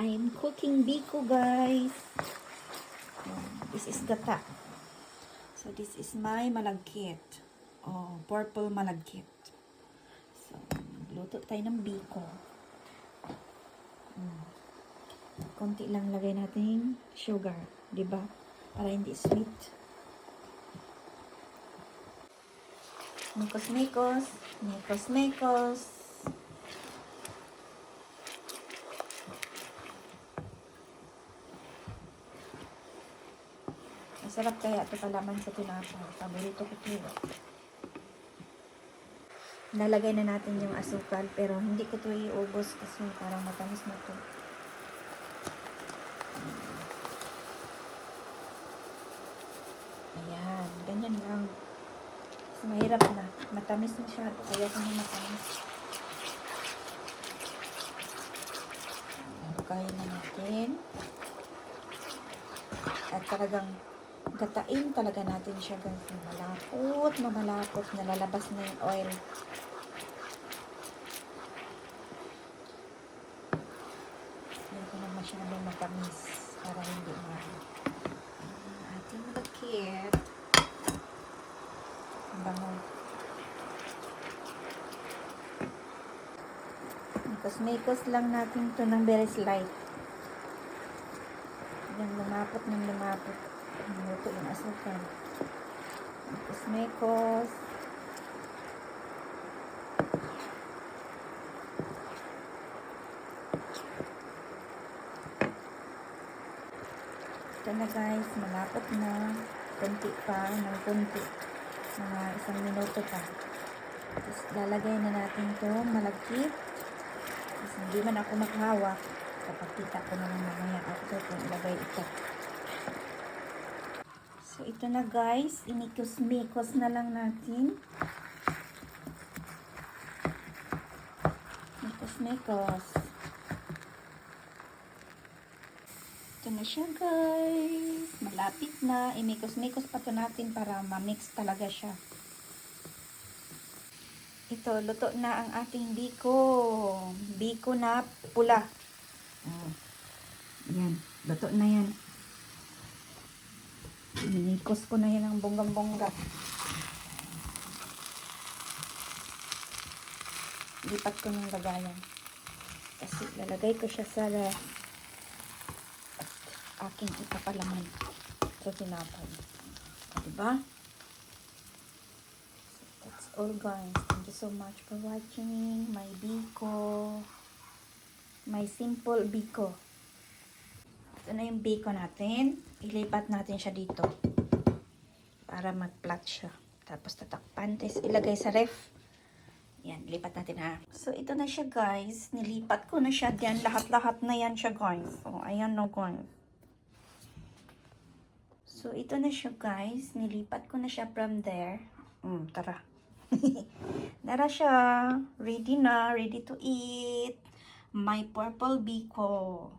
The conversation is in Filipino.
I'm cooking biko, guys. This is gata. So, this is my malagkit. Oh, purple malagkit. So, luto tayo ng biko. Mm. Konti lang lagay natin sugar, 'di ba? Para hindi sweet. Mikos, mikos, mikos, mikos. Masarap kaya ito palaman sa tinapay. Paborito ko ito. Nalagay na natin yung asukal pero hindi ko ito iubos kasi parang matamis na ito. Ayan, ganyan lang. Mas mahirap na. Matamis masyado. Ayoko na matamis. Kaya na natin. At talagang gatain talaga natin siya na Malapot na malapot. Nalalabas na yung oil. Ayoko na masyadong matamis para hindi ma ating malakit. Ang bango. Mikos-mikos lang natin to ng very slight. Yan, lumapot ng lumapot. Luto yung asukal. Mikos-mikos. Ito na guys, malapot na. Kunti pa, ng kunti. Mga isang minuto pa. Tapos lalagay na natin to malagkit. Kasi hindi man ako maghawak. Kapagkita ko na lang mamaya after kung ilagay ito. So ito na guys, inikos-mikos na lang natin. Mikos-mikos. Ito na siya guys. Malapit na. Imikos-mikos pa to natin para ma-mix talaga siya. Ito, luto na ang ating biko. Biko na pula. Oh. Yan, luto na yan. Inikos ko na yan ang bonggang-bongga. Lipat ko ng lagayan. Kasi lalagay ko siya sa aking ipapalaman sa tinapay. Diba? That's all guys. Thank you so much for watching my biko. My simple biko. Ito na yung biko natin. Ilipat natin siya dito. Para mag-flat siya. Tapos tatakpan. Tapos ilagay sa ref. Yan, lipat natin ha. So, ito na siya guys. Nilipat ko na siya diyan. Lahat-lahat na yan siya guys. So, ayan no guys. So, ito na siya guys. Nilipat ko na siya from there. Mm, tara. Nara siya. Ready na. Ready to eat. My purple biko.